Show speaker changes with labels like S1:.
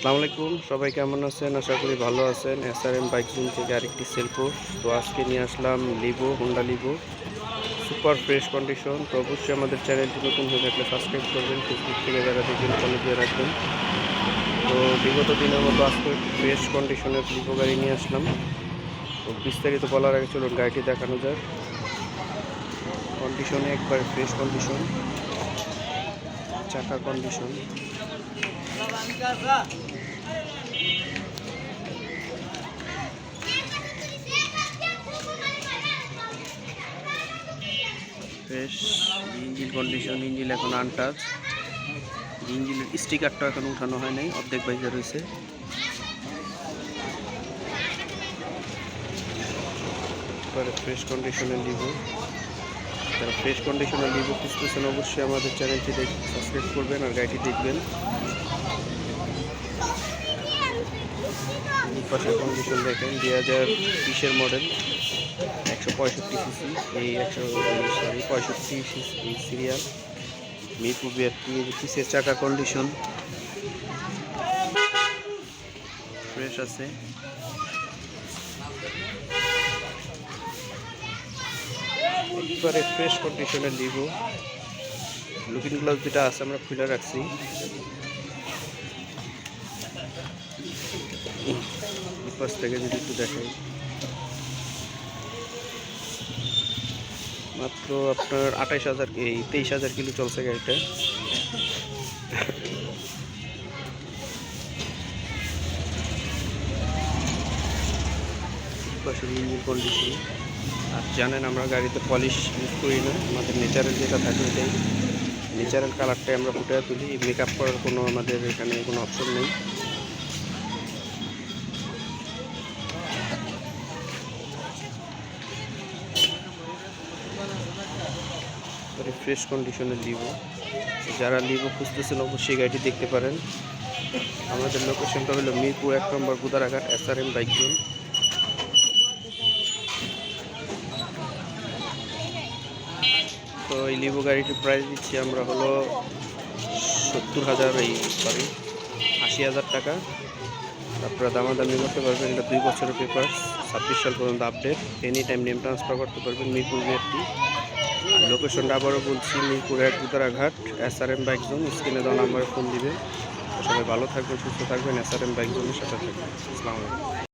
S1: আসসালামু আলাইকুম, সবাই কেমন আছেন? আশা করি ভালো আছেন। S R M bike zone থেকে আরেকটি সেলফো তো আজকে নিয়ে আসলাম Livo Honda Livo super fresh condition তো অবশ্যই আমাদের চ্যানেলটি নতুন হয়ে থাকলে সাবস্ক্রাইব করবেন। ফেসবুক থেকে যারা দেখবেন ফলো দিয়ে রাখবেন। তো বিগত দিনের মতো আজকে ফ্রেশ কন্ডিশনের লিভো গাড়ি নিয়ে আসলাম। তো বিস্তারিত বলার আগে চলুন গাড়িটি দেখানো যাক। কন্ডিশনে একবার ফ্রেশ কন্ডিশন চাকা condition fresh engine condition engine এখন আনটাচ ইঞ্জিনের স্টিকারটা এখন উঠানো হয় নাই, অর্ধেক বাইজে রয়েছে। ফ্রেশ কন্ডিশনের লিভো যারা ফ্রেশ কন্ডিশনের লিভো খুঁজতেছেন অবশ্যই আমাদের চ্যানেলটি দেখ সাবস্ক্রাইব করবেন আর গাড়িটি দেখবেন। পাশের কন্ডিশন দেখেন, দুই হাজার বিশের মডেল একশো পঁয়ষট্টি সিসি এই একশো সরি পঁয়ষট্টি সিরিয়াল মিরপুর বিআরটি পিসের চাকা কন্ডিশন ফ্রেশ আছে। একবারে ফ্রেশ কন্ডিশনের লিভো লুকিং গ্লাস যেটা আছে আমরা খুলে রাখছি। পাশ থেকে যদি একটু দেখাই। মাত্র আপনার আঠাইশ হাজার এই তেইশ হাজার কিলো চলছে গাড়িটা। ইঞ্জিন কন্ডিশন আর জানেন, আমরা গাড়িতে পলিশ ইউজ করি না। আমাদের নেচারাল যেটা থাকে এটাই নেচারাল কালারটাই আমরা ফুটে তুলি। মেকআপ করার কোনো আমাদের এখানে কোনো অপশন নেই। ফ্রেশ কন্ডিশনের লিভো যারা লিভো খুঁজতেছেন অবশ্যই গাড়িটি দেখতে পারেন। আমাদের লোকেশনটা হলো মিরপুর এক number Gudaraghat S R M bike zone তো এই লিবো গাড়িটির প্রাইস দিচ্ছি আমরা হলো সত্তর হাজার, এই সরি আশি হাজার টাকা। আপনারা দামাদামি করতে পারবেন, এটা দুই বছরের পেপার ছাব্বিশ সাল পর্যন্ত update any time name transfer করতে পারবেন মিরপুর বিআরটি। আর লোকেশনটা আবারও বলছি, মিরপুর এক Utaraghat S R M bike zone স্ক্রিনে দেওয়া নাম্বারে ফোন দিবেন সবাই ভালো থাকবেন, সুস্থ থাকবেন এস আর এম বাইক জোনের সাথে থাকবেন। আসসালামু আলাইকুম।